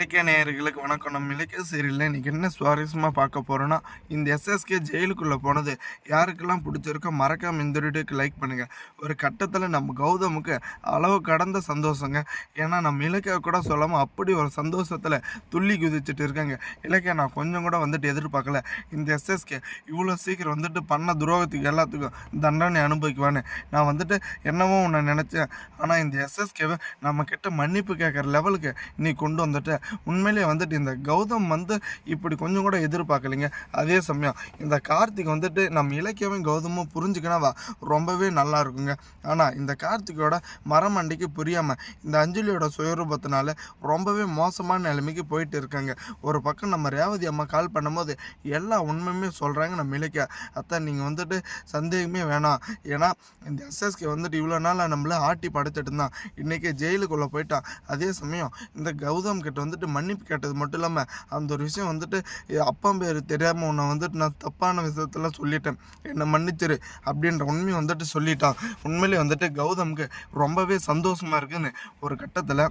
இலக்கிய நேயர்களுக்கு வணக்கம். நம்ம இலக்கிய சீரியலில் இன்றைக்கி என்ன சுவாரஸ்யமாக பார்க்க போகிறோன்னா இந்த எஸ்எஸ்கே ஜெயிலுக்குள்ளே போனது யாருக்கெல்லாம் பிடிச்சிருக்கோ மறக்காம இந்த வீடியோக்கு லைக் பண்ணுங்கள் ஒரு கட்டத்தில் நம்ம கௌதமுக்கு அளவு கடந்த சந்தோஷங்க. ஏன்னா நம்ம இலக்கிய கூட சொல்லாமல் அப்படி ஒரு சந்தோஷத்தில் துள்ளி குதிச்சுட்டு இருக்காங்க. இலக்கிய நான் கொஞ்சம் கூட வந்துட்டு எதிர்பார்க்கல. இந்த எஸ்எஸ்கே இவ்வளோ சீக்கிரம் வந்துட்டு பண்ண துரோகத்துக்கு எல்லாத்துக்கும் தண்டனை அனுபவிக்குவான்னு. நான் வந்துட்டு என்னவோ ஒன்று நினச்சேன். ஆனால் இந்த எஸ்எஸ்கேவை நம்ம கிட்ட மன்னிப்பு கேட்குற லெவலுக்கு நீ கொண்டு வந்துட்ட உண்மையிலேயே வந்துட்டு இந்த கௌதம் வந்து இப்படி கொஞ்சம் கூட எதிர்பார்க்கலைங்க. அதே சமயம் இந்த கார்த்திக் வந்துட்டு நம்ம இலக்கியமும் கௌதமும் புரிஞ்சுக்கினாவா ரொம்பவே நல்லா இருக்குங்க. ஆனால் இந்த கார்த்திகோட மரமண்டிக்கு புரியாமல் இந்த அஞ்சலியோட சுயரூபத்தினால ரொம்பவே மோசமான நிலைமைக்கு போயிட்டு இருக்காங்க. ஒரு பக்கம் நம்ம ரேவதி அம்மா கால் பண்ணும்போது எல்லா உண்மையுமே சொல்கிறாங்க நம்ம இலக்கிய. அத்தை நீங்கள் வந்துட்டு சந்தேகமே வேணாம். ஏன்னா இந்த எஸ்எஸ்கே வந்துட்டு இவ்வளோ நாளாக நம்மள ஆட்டி படைச்சிட்டு இருந்தான். இன்றைக்கி ஜெயிலுக்குள்ளே போயிட்டான். அதே சமயம் இந்த கௌதம் கிட்ட வந்துட்டு மன்னிப்பு கேட்டது மட்டும் இல்லாமல் அந்த ஒரு விஷயம் வந்துட்டு என் அப்பா பேர் தெரியாமல் உன்னை வந்துட்டு நான் தப்பான விஷயத்தெல்லாம் சொல்லிட்டேன். என்னை மன்னிச்சிரு அப்படின்ற உண்மையை வந்துட்டு சொல்லிட்டான். உண்மையிலே வந்துட்டு கௌதம்க்கு ரொம்பவே சந்தோஷமாக இருக்குன்னு ஒரு கட்டத்தில்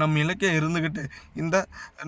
நம்ம இலக்கியம் இருந்துக்கிட்டு இந்த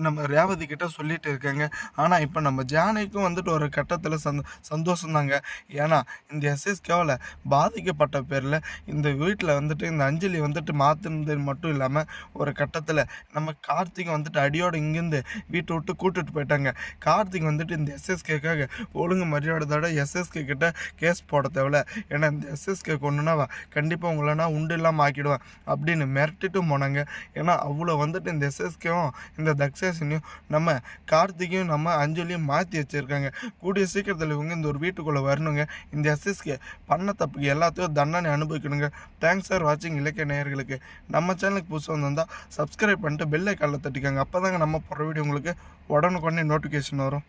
நம்ம ரேவதி கிட்ட சொல்லிட்டு இருக்காங்க. ஆனால் இப்போ நம்ம ஜானைக்கும் வந்துட்டு ஒரு கட்டத்தில் சந்தோ சந்தோஷம் தாங்க ஏன்னா இந்த எஸ்எஸ்கேவில் பாதிக்கப்பட்ட பேரில் இந்த வீட்டில் வந்துட்டு இந்த அஞ்சலி வந்துட்டு மாற்றினது மட்டும் இல்லாமல் ஒரு கட்டத்தில் நம்ம கார்த்திகை வந்துட்டு அடியோடு இங்கேருந்து வீட்டை விட்டு கூட்டிட்டு போயிட்டாங்க. கார்த்திக் வந்துட்டு இந்த எஸ்எஸ்கேக்காக ஒழுங்கு மரியாதையோட எஸ்எஸ்கே கிட்ட கேஸ் போட தேவையில்ல ஏன்னா இந்த எஸ்எஸ்கே கொண்டுனா கண்டிப்பாக உங்களைனா உண்டு இல்லாமல் ஆக்கிடுவேன் அப்படின்னு மிரட்டிட்டும் போனாங்க. ஏன்னா அவ்வளோ வந்துட்டு இந்த எஸ்எஸ்கேவும் இந்த தக்ஷேஷனையும் நம்ம கார்த்திகையும் நம்ம அஞ்சலியும் மாற்றி வச்சுருக்காங்க. கூடிய சீக்கிரத்தில் இவங்க இந்த ஒரு வீட்டுக்குள்ளே வரணுங்க. இந்த எஸ்எஸ்கே பண்ண தப்புக்கு எல்லாத்தையும் தண்டனை அனுபவிக்கணுங்க. தேங்க்ஸ் ஃபார் வாட்சிங் இலக்கிய நேயர்களுக்கு. நம்ம சேனலுக்கு புதுசாக வந்திருந்தால் சப்ஸ்கிரைப் பண்ணிட்டு பெல்லை காலில் தட்டிக்காங்க. அப்போ தாங்க நம்ம போகிற வீடியோ உங்களுக்கு உடனுக்குடனே நோட்டிஃபிகேஷன் வரும்.